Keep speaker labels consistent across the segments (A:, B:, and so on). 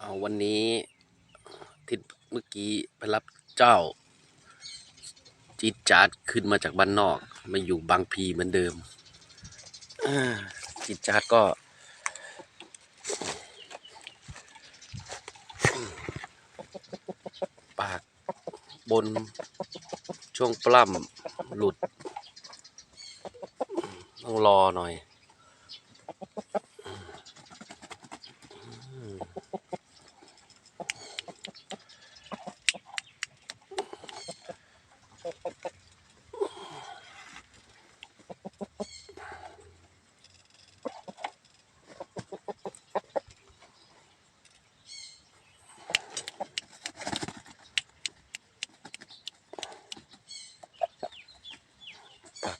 A: เอาวันนี้ทิศเมื่อกี้ไปรับเจ้าจีดจาดขึ้นมาจากบ้านนอก มาอยู่บางพีเหมือนเดิมจีดจาดก็ ปากบนช่วงปล้ำหลุด ต้องรอหน่อย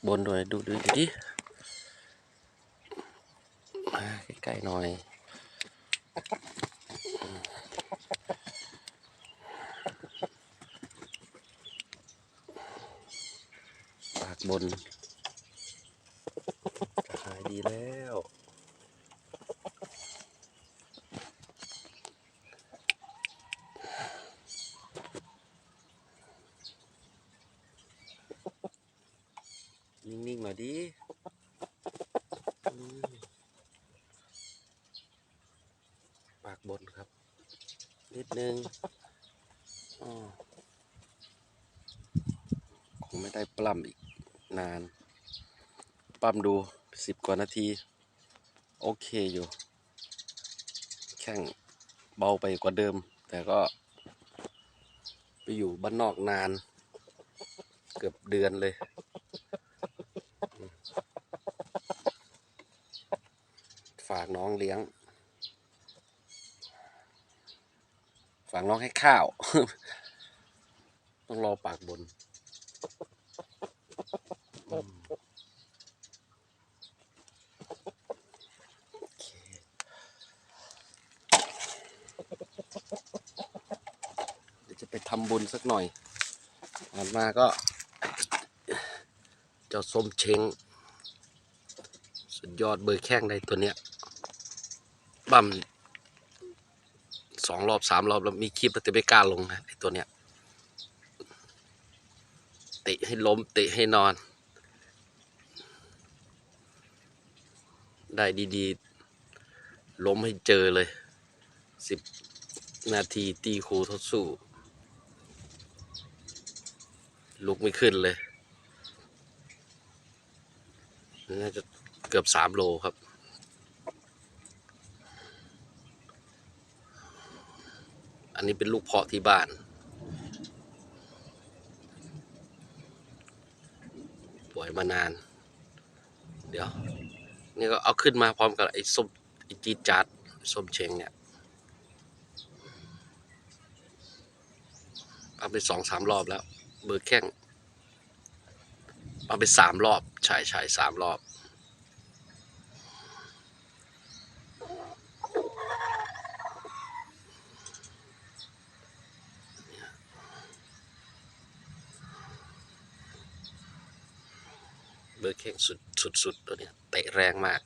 A: บนด้วยดูดูดิใกล้ๆหน่อยปากบนหายดีแล้ว นิ่งๆหน่อยดิปากบนครับ นิดนึงอ้อคงไม่ได้ปล้ำอีกนานปล้ำดูสิบกว่านาที โอเคอยู่ แข้งเบาไปกว่าเดิม แต่ก็ ไปอยู่บ้านนอกนาน เกือบเดือนเลยากน้องเลี้ยง ฝากน้องให้ข้าว ต้องรอปากบน เดี๋ยวจะไปทำบุญสักหน่อยผ่านมาก็เจ้าส้มเช้งสุดยอดเบอร์แข้งได้ตัวเนี้ย บัมสองรอบสามรอบแล้วมีคลิปแล้วแต่ไม่กล้าลงนะไอตัวเนี้ยเตะให้ล้มเตะให้นอน ได้ดีๆ ล้มให้เจอเลยสิบนาทีตีครูทดสู้ ลุกไม่ขึ้นเลย น่าจะเกือบสามโลครับ อันนี้เป็นลูกเพาะที่บ้าน ปล่อยมานาน เดี๋ยว นี่ก็เอาขึ้นมาพร้อมกับไอ้ส้มไอ้จีจัดส้มเชงเนี่ยเอาไปสองสามรอบแล้ว เบอร์แข้งเอาไปสามรอบ ใช่ใช่สามรอบ เบอร์เข่งสุดสุดสุดตัวนี้เตะแรงมาก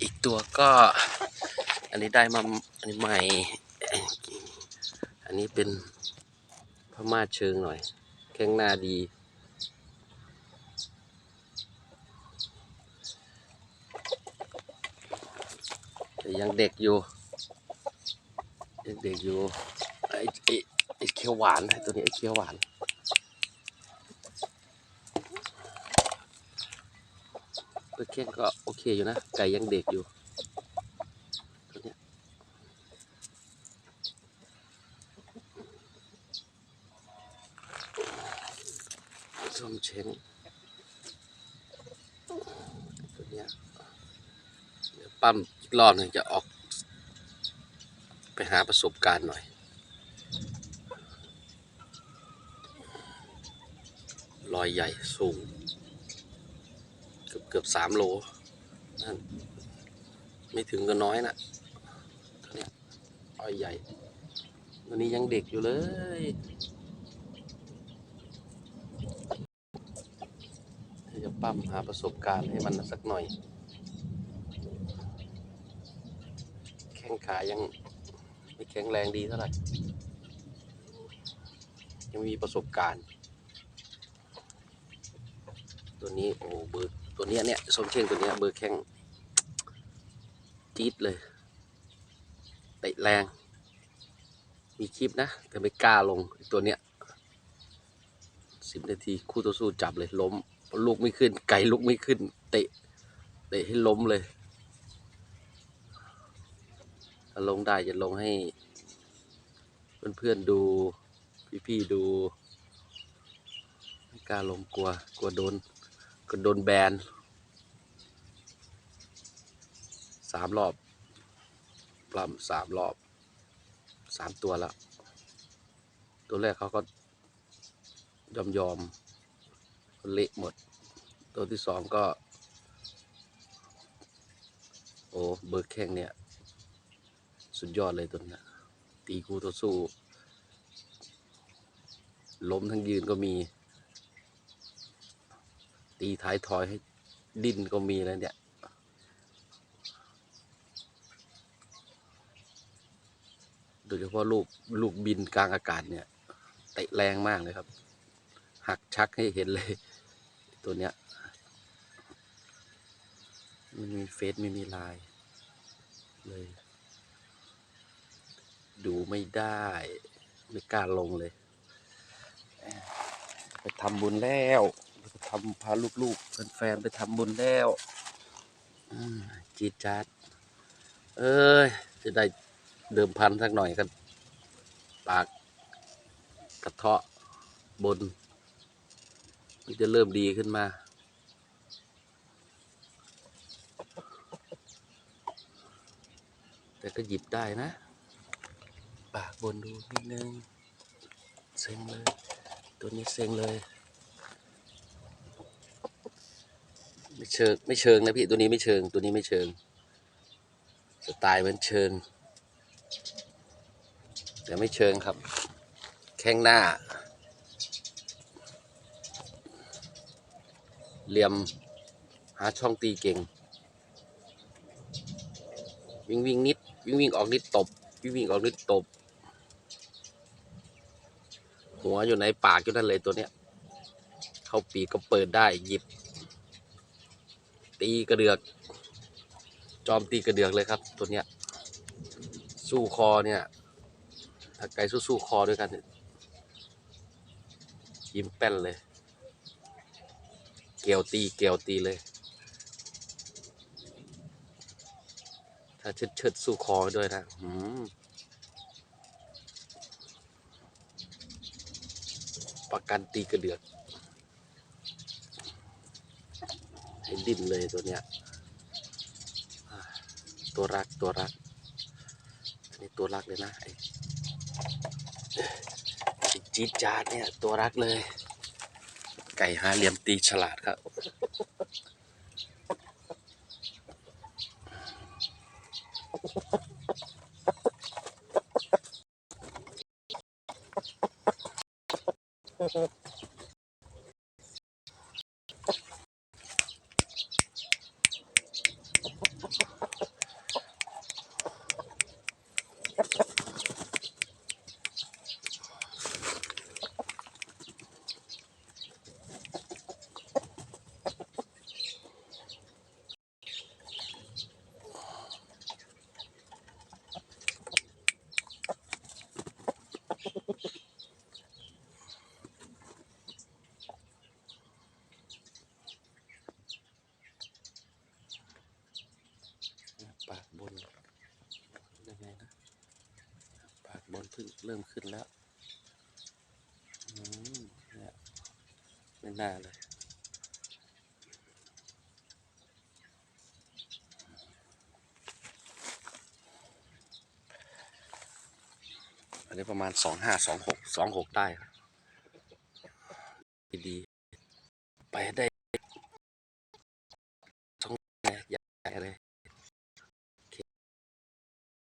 A: อีกตัวก็ อันนี้ได้มาอันนี้ใหม่ อันนี้เป็นพม่าเชิงหน่อย แข้งหน้าดี แต่ยังเด็กอยู่ยังเด็กอยู่ไอ้ไอ้ไอ้เขียวหวานตัวนี้ไอ้เขียวหวาน เบอร์เคนก็โอเคอยู่นะ ไก่ยังเด็กอยู่ตัวเนี้ยส้มเช้งตัวเนี้ยเดี๋ยวปั้มอีกรอบหนึ่งจะออก ไปหาประสบการณ์หน่อยรอยใหญ่สูง เกือบสามโลนั่นไม่ถึงก็น้อยนะตัวเนี้ยอ้อยใหญ่ตัวนี้ยังเด็กอยู่เลยจะปั้มหาประสบการณ์ให้มันสักหน่อย แข้งขายังไม่แข็งแรงดีเท่าไหร่ ยังไม่มีประสบการณ์ ตัวนี้โอ้เบอร์ ตัวเนี้ยเนี่ยทรงเชงตัวเนี้ยเบอร์แข้งจี๊ดเลยเตะแรง มีคลิปนะ แต่ไม่กล้าลงตัวเนี้ยสิบนาทีคู่ต่อสู้จับเลยล้มลูกไม่ขึ้น ไก่ลูกไม่ขึ้น เตะ เตะให้ล้มเลยลงได้จะลงให้ เพื่อนๆดู พี่ๆดู ไม่กล้าลงกลัว กลัวโดน กลัวโดนแบนสามรอบปล้ำสามรอบสามตัวแล้วตัวแรกเขาก็ยอมยอมเละหมด ตัวที่สองก็ โอ้เบิร์แข้งเนี่ย สุดยอดเลยตัวนี้ตีคู่ต่อสู้ ล้มทั้งยืนก็มี ตีท้ายทอยให้ดิ้นก็มีแล้วเนี่ย โดยเฉพาะลูกลูกบินกลางอากาศเนี่ยเตะแรงมากเลยครับ หักชักให้เห็นเลย ตัวเนี้ยมันมีเฟซไม่มีลน์เลย ดูไม่ได้ ไม่กล้าลงเลย ไปทำบุญแล้ว ทำพาลูกๆแฟนๆไปทำบุญแล้วจีดจัดเอ้ย จะได้เดิมพันสักหน่อยกันปากกระเทาะบนมันจะเริ่มดีขึ้นมา แต่ก็หยิบได้นะ ปากบนดูนิดนึง เซ็งเลย ตัวนี้เซ็งเลย ไม่เชิงไม่เชิงนะพี่ตัวนี้ไม่เชิงตัวนี้ไม่เชิง สไตล์มันเชิงแต่ไม่เชิงครับ แข้งหน้า เหลี่ยมหาช่องตีเก่ง วิ่งวิ่งนิด วิ่งวิ่งออกนิดตบ วิ่งวิ่งออกนิดตบ หัวอยู่ในปากอยู่นั่นเลยตัวเนี้ย เข้าปีกก็เปิดได้หยิบ ตีกระเดือก จอมตีกระเดือกเลยครับ ตัวเนี้ย สู้คอเนี่ย ถ้าไก่สู้สู้คอด้วยกันยิ้มแป้นเลย เกียวตีเกียวตีเลย ถ้าเชิดเชิดสู้คอด้วยนะหืมประกันตีกระเดือก ให้ดิ้นเลยตัวเนี้ยตัวรักตัวรัก อันนี้ตัวรักเลยนะไอ้จี๊ดจาดเนี่ยตัวรักเลย ไก่หาเหลี่ยมตีฉลาดครับปากบนยังไงนะ ปากบนเพึ่งเริ่มขึ้นแล้วอืมเนี่ยไม่น่าเลยอันนี้ประมาณสองห้าสองหกสองหกได้ครับ